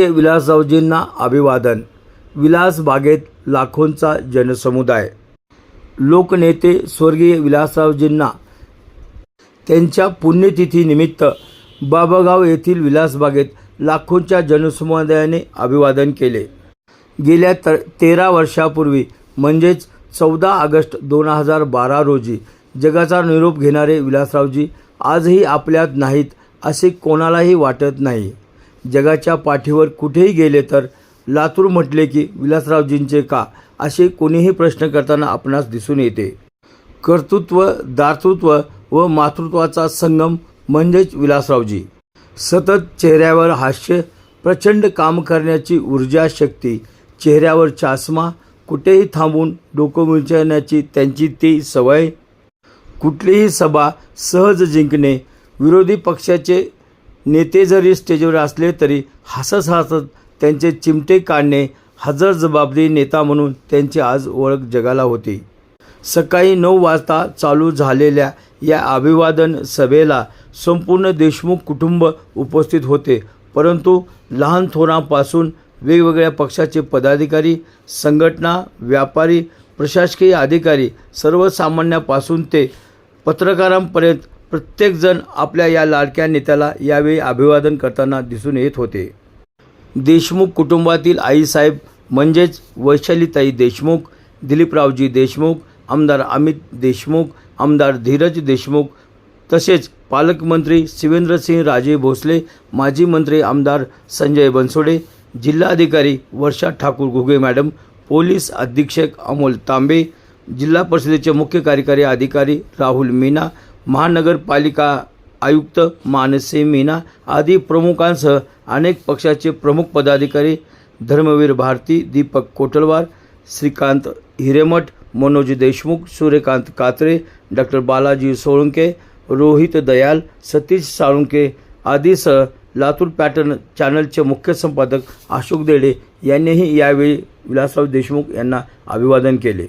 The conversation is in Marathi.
विलासरावजींना अभिवादन. विलास बागेत लाखोंचा जनसमुदाय. लोकनेते स्वर्गीय विलासरावजींना त्यांच्या पुण्यतिथीनिमित्त बाबागाव येथील विलासबागेत लाखोंच्या जनसमुदायाने अभिवादन केले. गेल्या तर तेरा वर्षापूर्वी म्हणजेच चौदा ऑगस्ट दोन हजार बारा रोजी जगाचा निरोप घेणारे विलासरावजी आजही आपल्यात नाहीत असे कोणालाही वाटत नाही. जगाच्या पाठीवर कुठेही गेले तर लातूर म्हटले की विलासरावजींचे का? असे कोणीही प्रश्न करताना आपणास दिसून येते. कर्तृत्व दातृत्व व मातृत्वाचा संगम म्हणजेच विलासरावजी. सतत चेहऱ्यावर हास्य प्रचंड काम करण्याची ऊर्जा शक्ती चेहऱ्यावर चासमा कुठेही थांबून डोकं मिळण्याची त्यांची ती सवय. कुठलीही सभा सहज जिंकणे विरोधी पक्षाचे नेते जरी स्टेजवर असले तरी हसत हसत त्यांचे चिमटे काढणे हजर जबाबदारी नेता म्हणून त्यांची आज ओळख जगाला होती. सकाळी नऊ वाजता चालू झालेल्या या अभिवादन सभेला संपूर्ण देशमुख कुटुंब उपस्थित होते. परंतु लहान थोरांपासून वेगवेगळ्या पक्षाचे पदाधिकारी संघटना व्यापारी प्रशासकीय अधिकारी सर्वसामान्यापासून ते पत्रकारांपर्यंत प्रत्येकजण आपल्या या लाडक्या नेत्याला यावेळी अभिवादन करताना दिसून येत होते. देशमुख कुटुंबातील आईसाहेब म्हणजेच वैशालीताई देशमुख दिलीपरावजी देशमुख आमदार अमित देशमुख आमदार धीरज देशमुख तसेच पालकमंत्री शिवेंद्रसिंह राजे भोसले माजी मंत्री आमदार संजय बनसोडे जिल्हाधिकारी वर्षा ठाकूर घुगे मॅडम पोलीस अधीक्षक अमोल तांबे जिल्हा परिषदेचे मुख्य कार्यकारी अधिकारी राहुल मीना महानगरपालिका आयुक्त मानसे मीना आदी प्रमुखांसह अनेक पक्षाचे प्रमुख पदाधिकारी धर्मवीर भारती दीपक कोटलवार श्रीकांत हिरेमठ मनोज देशमुख सूर्यकांत कात्रे डॉक्टर बालाजी सोळंके रोहित दयाल सतीश साळुंके आदीसह लातूर पॅटर्न चॅनलचे मुख्य संपादक अशोक देडे यांनीही यावेळी विलासराव देशमुख यांना अभिवादन केले.